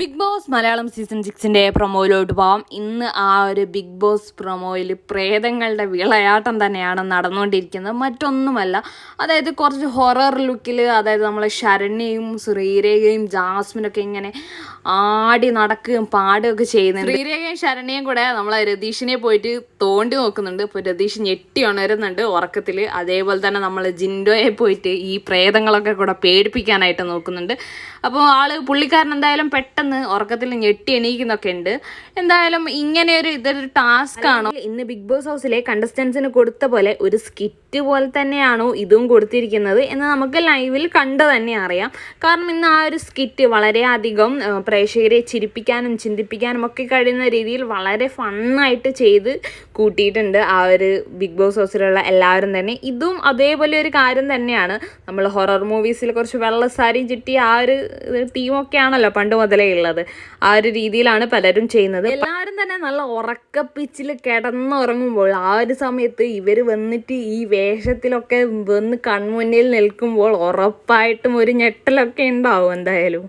Big boss Malayalam season സിക്സിന്റെ പ്രൊമോയിലോട്ട് പോവാം. ഇന്ന് ആ ഒരു ബിഗ് ബോസ് പ്രൊമോയിൽ പ്രേതങ്ങളുടെ വിളയാട്ടം തന്നെയാണ് നടന്നുകൊണ്ടിരിക്കുന്നത്. മറ്റൊന്നുമല്ല അതായത് കുറച്ച് ഹൊറർ ലുക്കിൽ അതായത് നമ്മൾ ശരണ്യയും ശ്രീരേഖയും ജാസ്മിനൊക്കെ ഇങ്ങനെ ആടി നടക്കുകയും പാടുകയൊക്കെ ചെയ്യുന്നുണ്ട്. ശ്രീരേഖയും ശരണ്യയും കൂടെ നമ്മളെ രതീഷിനെ പോയിട്ട് തോണ്ടി നോക്കുന്നുണ്ട്. ഇപ്പോൾ രതീഷ് ഞെട്ടി ഉണരുന്നുണ്ട് ഉറക്കത്തിൽ അതേപോലെ തന്നെ നമ്മൾ ജിൻഡോയെ പോയിട്ട് ഈ പ്രേതങ്ങളൊക്കെ കൂടെ പേടിപ്പിക്കാനായിട്ട് നോക്കുന്നുണ്ട്. അപ്പോൾ ആൾ പുള്ളിക്കാരൻ എന്തായാലും പെട്ടെന്ന് ഉറക്കത്തിൽ ഞെട്ടി എണീക്കുന്നൊക്കെ ഉണ്ട്. എന്തായാലും ഇങ്ങനെ ഒരു ഇതൊരു ടാസ്ക് ആണോ? ഇന്ന് ബിഗ് ബോസ് ഹൗസിലെ കണ്ടസ്റ്റൻസിന് കൊടുത്ത പോലെ ഒരു സ്കിറ്റ് പോലെ തന്നെയാണോ ഇതും കൊടുത്തിരിക്കുന്നത് എന്ന് നമുക്ക് ലൈവിൽ കണ്ടു തന്നെ അറിയാം. കാരണം ഇന്ന് ആ ഒരു സ്കിറ്റ് വളരെയധികം പ്രേക്ഷകരെ ചിരിപ്പിക്കാനും ചിന്തിപ്പിക്കാനും ഒക്കെ കഴിയുന്ന രീതിയിൽ വളരെ ഫണ്ണായിട്ട് ചെയ്ത് കൂട്ടിയിട്ടുണ്ട് ആ ഒരു ബിഗ് ബോസ് ഹൗസിലുള്ള എല്ലാവരും തന്നെ. ഇതും അതേപോലെ ഒരു കാര്യം തന്നെയാണ്. നമ്മൾ ഹൊറർ മൂവീസിൽ കുറച്ച് വെള്ള സാരി ചുറ്റി ആ ഒരു തീമൊക്കെ ആണല്ലോ പണ്ട് മുതലേ ഉള്ളത് ആ ഒരു രീതിയിലാണ് പലരും ചെയ്യുന്നത്. എല്ലാവരും തന്നെ നല്ല ഉറക്കപ്പിച്ചിൽ കിടന്നുറങ്ങുമ്പോൾ ആ ഒരു സമയത്ത് ഇവർ വന്നിട്ട് ഈ വേഷത്തിലൊക്കെ വന്ന് കൺമുന്നിൽ നിൽക്കുമ്പോൾ ഉറപ്പായിട്ടും ഒരു ഞെട്ടലൊക്കെ ഉണ്ടാവും എന്തായാലും.